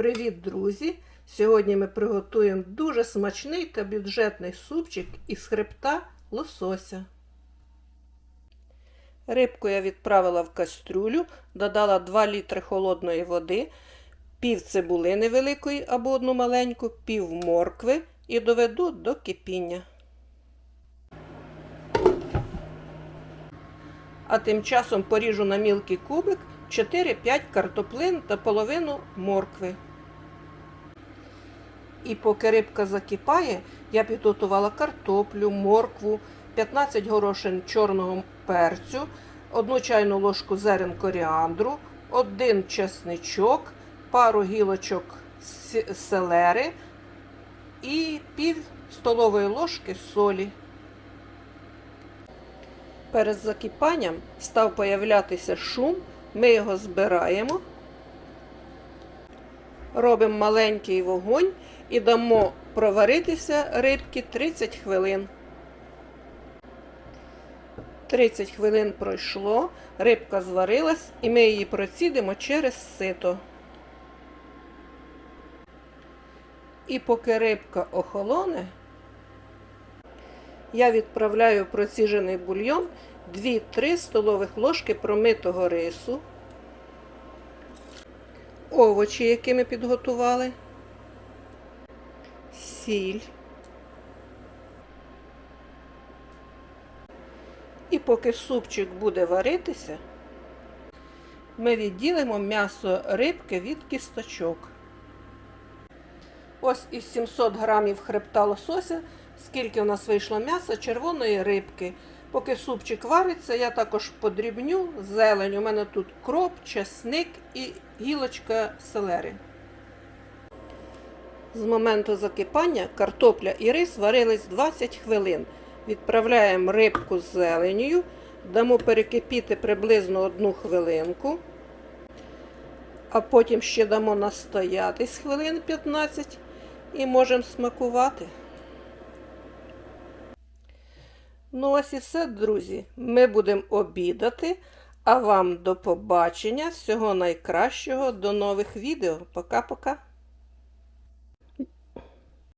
Привіт, друзі! Сьогодні ми приготуємо дуже смачний та бюджетний супчик із хребта лосося. Рибку я відправила в кастрюлю, додала 2 літри холодної води, пів цибулини великої або одну маленьку, пів моркви і доведу до кипіння. А тим часом поріжу на мілкий кубик 4-5 картоплин та половину моркви. І поки рибка закипає, я підготувала картоплю, моркву, 15 горошин чорного перцю, 1 чайну ложку зерен коріандру, 1 чесничок, пару гілочок селери і пів столової ложки солі. Перед закипанням став появлятися шум, ми його збираємо, робимо маленький вогонь і дамо проваритися рибки 30 хвилин. 30 хвилин пройшло, рибка зварилась і ми її процідимо через сито. І поки рибка охолоне, я відправляю проціжений бульйон 2-3 столових ложки промитого рису, овочі, які ми підготували, сіль. І поки супчик буде варитися, ми відділимо м'ясо рибки від кісточок. Ось із 700 грамів хребта лосося, скільки в нас вийшло м'яса червоної рибки. Поки супчик вариться, я також подрібню зелень. У мене тут кроп, чесник і гілочка селери. З моменту закипання картопля і рис варились 20 хвилин. Відправляємо рибку з зеленю, дамо перекипіти приблизно одну хвилинку, а потім ще дамо настоятись хвилин 15 і можемо смакувати. Ну, ось і все, друзі. Ми будемо обідати. А вам до побачення. Всього найкращого, до нових відео. Пока-пока.